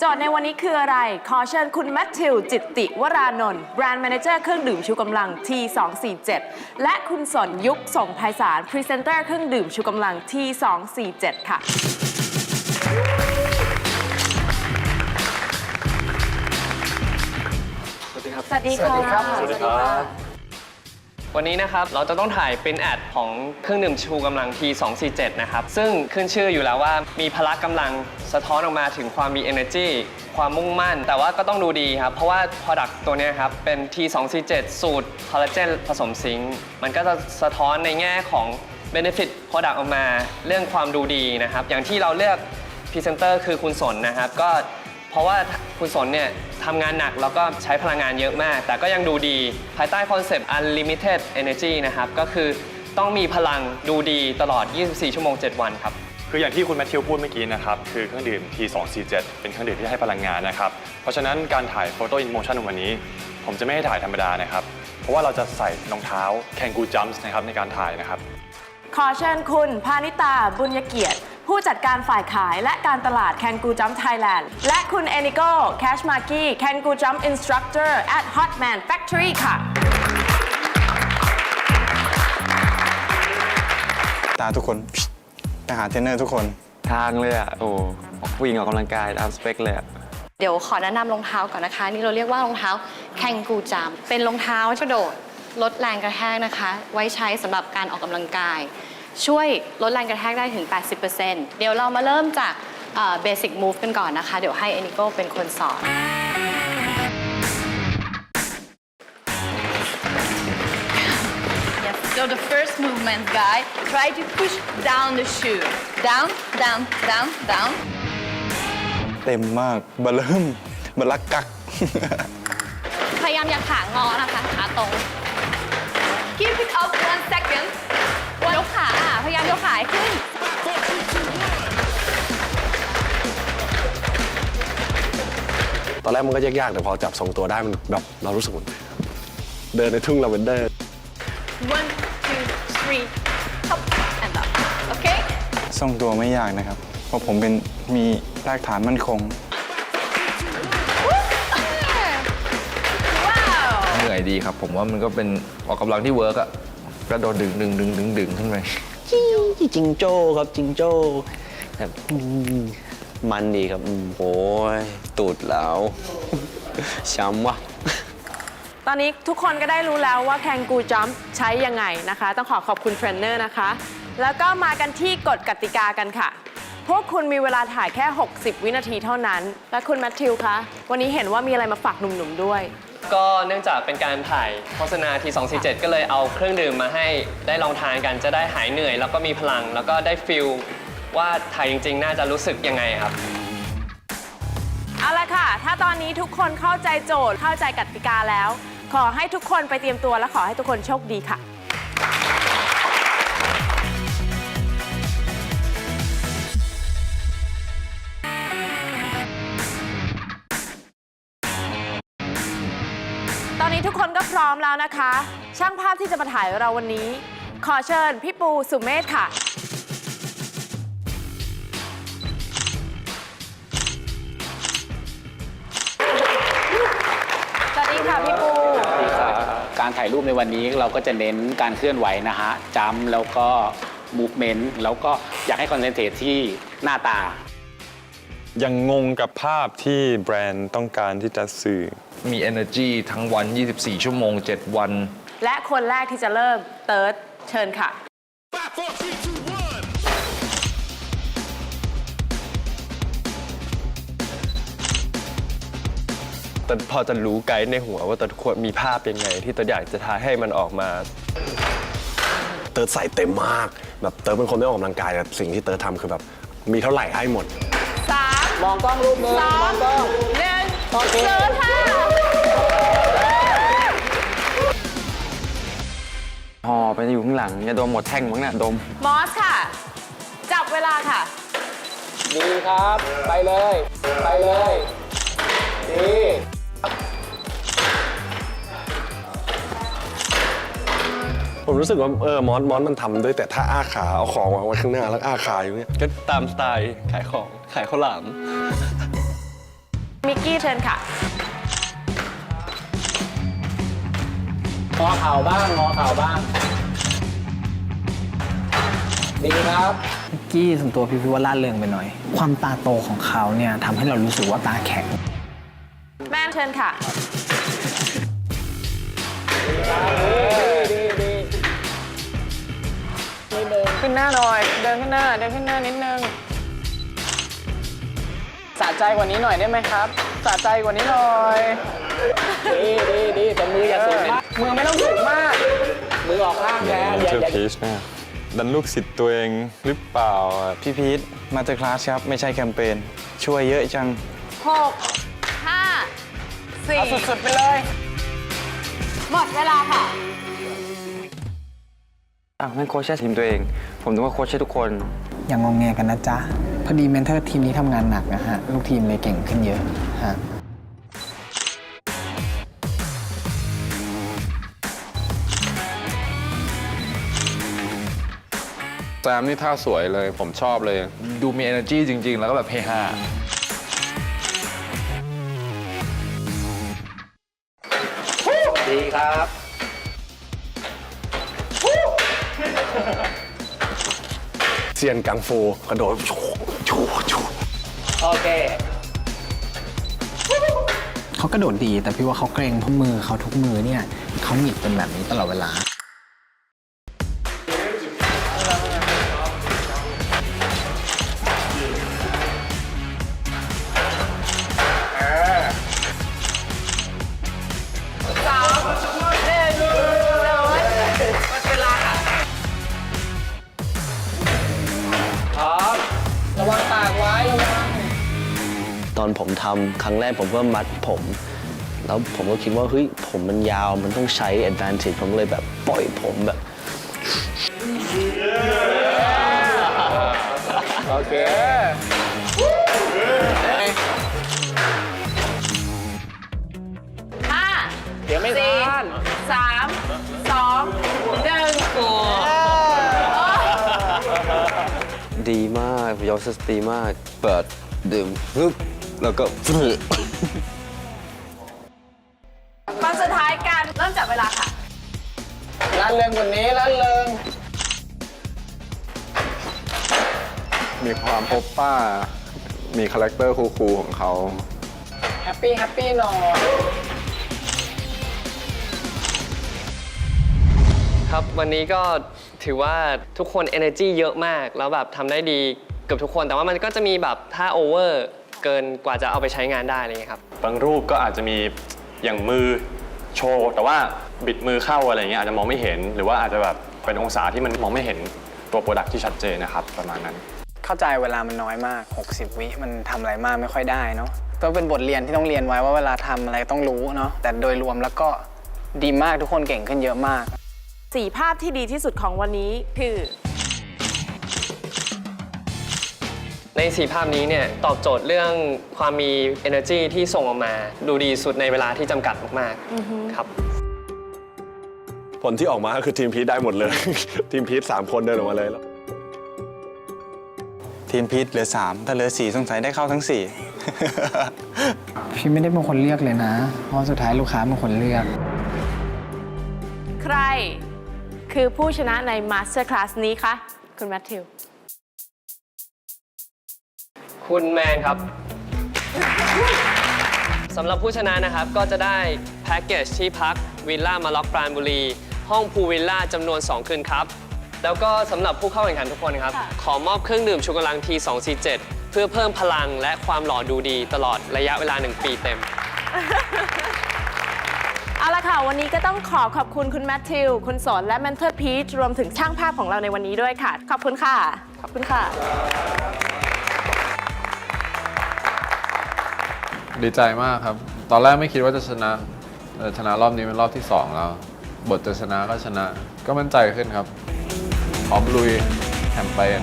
โจทย์ในวันนี้คืออะไร ขอเชิญคุณแมทธิว จิตติวรานนท์แบรนด์แมเนเจอร์เครื่องดื่มชูกำลัง T247 และคุณสนยุคส่งไพศาลพรีเซนเตอร์เครื่องดื่มชูกำลัง T247 ค่ะ สวัสดีครับ สวัสดีค่ะ สวัสดีครับส วันนี้นะครับเราจะต้องถ่ายเป็นแอดของเครื่องดื่มชูกำลัง T247 นะครับ ซึ่งขึ้นชื่ออยู่แล้วว่ามีพละกำลังสะท้อนออกมาถึงความมี energy ความมุ่งมั่น แต่ว่าก็ต้องดูดีครับ เพราะว่า product ตัวนี้ครับ เป็น T247 สูตรคอลลาเจนผสมซิงค์มันก็จะสะท้อนในแง่ของ benefit product ออกมา เรื่องความดูดีนะครับ อย่างที่เราเลือกพรีเซนเตอร์คือคุณสนนะครับก็ เพราะว่าคุณสนเนี่ยทำงานหนักแล้วก็ใช้พลังงานเยอะมาก แต่ก็ยังดูดีภายใต้คอนเซปต์ unlimited energy นะครับ ก็คือต้องมีพลังดูดีตลอด 24 ชั่วโมง 7 วันครับ คืออย่างที่คุณแมทธิวพูดเมื่อกี้นะครับ คือเครื่องดื่ม T247 เป็นเครื่องดื่มที่ให้พลังงานนะครับ เพราะฉะนั้นการถ่ายโฟโต้อินโมชันวันนี้ ผมจะไม่ให้ถ่ายธรรมดานะครับ เพราะว่าเราจะใส่รองเท้าแคนกูจัมส์นะครับในการถ่ายนะครับ ขอเชิญคุณพานิตาบุญยเกียรติ ผู้จัดการฝ่ายขายและการตลาดแคนกูจัมไทยแลนด์และคุณเอนิโก้แคชมากี้แคนกูจัมอินสตรัคเตอร์ at Hotman Factory ค่ะ ตาทุกคนไปหาเทรนเนอร์ทุกคน ทางเลยอะ โอ้ผู้หญิงออกกำลังกายตามสเปคเลยอะ เดี๋ยวขอแนะนำรองเท้าก่อนนะคะ นี่เราเรียกว่ารองเท้าแข่งกูจาม เป็นรองเท้ากระโดดลดแรงกระแทกนะคะ ไว้ใช้สำหรับการออกกำลังกาย ช่วยลดแรงกระแทกได้ถึง 80%เดี๋ยวเรามาเริ่มจากเบสิกมูฟกันก่อนนะคะ เดี๋ยวให้เอนิโกเป็นคนสอน Yes. So the first movement, guy, try to push down the shoe. Down, down, down, down. เต็มมากเบลเริ่มเบลักกัก พยายามอย่าขางอนะคะ ขาตรง Keep it up อนแรกมันก็ยากๆแต่พอจับทรงตัวได้มันแบบเรารู้สึกเหมือนเดินในทุ่งลาเวนเดอร์ One, two, three. Up and up. Okay? ทรงตัวไม่ยากนะครับ เพราะผมเป็นมีรากฐานมั่นคง Wow. เหนื่อยดีครับ ผมว่ามันก็เป็นออกกำลังที่เวิร์กอะกระโดดดึงดึงดึงดึงดึงขึ้นไป จิงโจ้ครับจิงโจ้แบบอื มมันดีครับอืมโอ้ยตูดแล้วช้ำว่ะตอนนี้ทุกคนก็ได้รู้แล้วว่าแคนกูจัมใช้ยังไงนะคะ ต้องขอขอบคุณเทรนเนอร์นะคะ แล้วก็มากันที่กฎกติกากันค่ะ พวกคุณมีเวลาถ่ายแค่ 60 วินาทีเท่านั้น และคุณแมทธิวคะวันนี้เห็นว่ามีอะไรมาฝากหนุ่มๆด้วย ก็เนื่องจากเป็นการถ่ายโฆษณา T247 ก็เลยเอาเครื่องดื่มมาให้ได้ลองทานกันจะได้หายเหนื่อย แล้วก็มีพลังแล้วก็ได้ฟิล ว่าถ่ายจริง ๆ น่าจะรู้สึกยังไงครับ เอาละค่ะ ถ้าตอนนี้ทุกคนเข้าใจโจทย์เข้าใจกติกาแล้ว ขอให้ทุกคนไปเตรียมตัวและขอให้ทุกคนโชคดีค่ะ ตอนนี้ทุกคนก็พร้อมแล้วนะคะ ช่างภาพที่จะมาถ่ายเราวันนี้ ขอเชิญพี่ปูสุเมธค่ะ การถ่ายรูปในวันนี้เราก็จะเน้นการเคลื่อนไหวนะฮะจำแล้วก็มูฟเมนต์แล้วก็อยากให้คอนเซนเทรตที่หน้าตา ยังงงกับภาพที่แบรนด์ต้องการที่จะสื่อ มี energy ทั้งวัน 24 ชั่วโมง 7 วัน และคนแรกที่จะเริ่มเติร์ดเชิญค่ะแต่พอจะรู้ไกด์ในหัวว่าแต่ควรมีภาพยังไง ที่ตัวอยากจะทายให้มันออกมา เติร์ดใส่เต็มมาก แบบเติร์ดเป็นคนไม่ออกกำลังกายแต่สิ่งที่เติร์ดทำคือแบบมีเท่าไหร่ให้หมด สามมองกล้องรูปหนึ่งสองมองกล้องหนึ่งโอเคศูนย์ค่ะห่อไปอยู่ข้างหลังอย่าดมหมดแท่งมั้งเนี่ยดม มอสค่ะ จับเวลาค่ะ ดีครับ ไปเลย ไปเลย ดี ผมรู้สึกว่าเออมอสมอสมันทำด้วยแต่ถ้าอ้าขาเอาของวางไว้ข้างหน้าแล้วอ้าขาอยู่เนี่ยก็ตามสไตล์ขายของขายข้าวหลามกกี้เชิญค่ะ งอเข่าบ้างงอเข่าบ้าง ดีครับ กี้ส่วนตัวพี่พี่ว่าล่าเริงไปหน่อย ความตาโตของเขาเนี่ยทำให้เรารู้สึกว่าตาแข็ง แม่เชิญค่ะ ขึ้นหน้าหน่อย เดินขึ้นหน้า เดินขึ้นหน้านิดนึงสะใจกว่านี้หน่อยได้ไหมครับสะใจกว่านี้หน่อย ดีดีดีแต่มืออย่าสูงมากมือไม่ต้องสูงมาก มือออกข้างแทนอย่าเธออย่าพีชนะดันลูกศิษย์ตัวเองหรือเปล่าอะพี่พีทมาสเตอร์คลาสครับ ไม่ใช่แคมเปญช่วยเยอะจัง6 5เอา4สุดๆไปเลย หมดเวลาค่ะ อ้าวนั่นโค้ชใช่ทีมตัวเอง ผมนึกว่าโค้ชใช่ทุกคน อย่างงงแงกันนะจ๊ะ พอดีเมนเทอร์ทีมนี้ทำงานหนักนะฮะ ลูกทีมเลยเก่งขึ้นเยอะฮะแซมนี่ท่าสวยเลยผมชอบเลย ดูมี energy จริง ๆ แล้วก็แบบเฮฮาดีครับ เซียนกังฟูกระโดดชูชูชูโอเคเขากระโดดดีแต่พี่ว่าเขาเกรงเพราะมือเขาทุกมือเนี่ยเขาหงิดเป็นแบบนี้ตลอดเวลา ตอนผมทำครั้งแรกผมก็มัดผม แล้วผมก็คิดว่าเฮ้ยผมมันยาวมันต้องใช้ advantage ผมเลยแบบปล่อยผมแบบ โอเค5เดี๋ยวไม่สี่ทัน สามสองหนึ่งดีมากยอสดีมาก เปิด ดื่มฟึบ แล้วก็ฟึบคนสุดท้ายกันเริ่มจับเวลาค่ะร้านเริงกว่านี้ร้านเริงมีความโอปป้า มีคาแรคเตอร์คูลๆของเขา แฮปปี้แฮปปี้หน่อย ครับวันนี้ก็ถือว่าทุกคน energy เยอะมาก แล้วแบบทำได้ดีเกือบทุกคน แต่ว่ามันก็จะมีแบบถ้า over เกินกว่าจะเอาไปใช้งานได้อะไรเงี้ยครับ บางรูปก็อาจจะมีอย่างมือโชว์ แต่ว่าบิดมือเข้าอะไรเงี้ยอาจจะมองไม่เห็น หรือว่าอาจจะแบบเป็นองศาที่มันมองไม่เห็นตัวโปรดักที่ชัดเจนนะครับประมาณนั้น เข้าใจเวลามันน้อยมาก 60 วิมันทำอะไรมากไม่ค่อยได้เนาะก็เป็นบทเรียนที่ต้องเรียนไว้ว่าเวลาทำอะไรต้องรู้เนาะแต่โดยรวมแล้วก็ดีมากทุกคนเก่งขึ้นเยอะมาก สี่ภาพที่ดีที่สุดของวันนี้คือ ในสีภาพนี้เนี่ยตอบโจทย์เรื่องความมี energy ที่ส่งออกมา ดูดีสุดในเวลาที่จำกัดมากๆครับ ผลที่ออกมาก็คือทีมพีทได้หมดเลย ทีมพีทสามคนเดินออกมาเลยแล้ว ทีมพีทเหลือ 3 ถ้าเหลือ 4 สงสัยได้เข้าทั้ง 4 พี่ไม่ได้เป็นคนเลือกเลยนะ เพราะสุดท้ายลูกค้าเป็นคนเลือก ใครคือผู้ชนะใน Master Class นี้คะ คุณแมทธิว คุณแมนครับสำหรับผู้ชนะนะครับก็จะได้แพ็กเกจที่พักวิลล่ามาล็อกปราณบุรี ห้องพูลวิลล่าจำนวน 2 คืนครับ แล้วก็สำหรับผู้เข้าแข่งขันทุกคนครับ ขอมอบเครื่องดื่มชูกำลังที247 เพื่อเพิ่มพลังและความหล่อดูดีตลอดระยะเวลา 1 ปีเต็ม เอาละค่ะ วันนี้ก็ต้องขอขอบคุณคุณแมทธิว คุณสนและเมนเทอร์พีชรวมถึงช่างภาพของเราในวันนี้ด้วยค่ะ ขอบคุณค่ะ ขอบคุณค่ะ ดีใจมากครับ ตอนแรกไม่คิดว่าจะชนะเออชนะรอบนี้เป็นรอบที่ 2 แล้ว บทจะชนะก็ชนะ ก็มั่นใจขึ้นครับพร้อมลุยแคมเปญ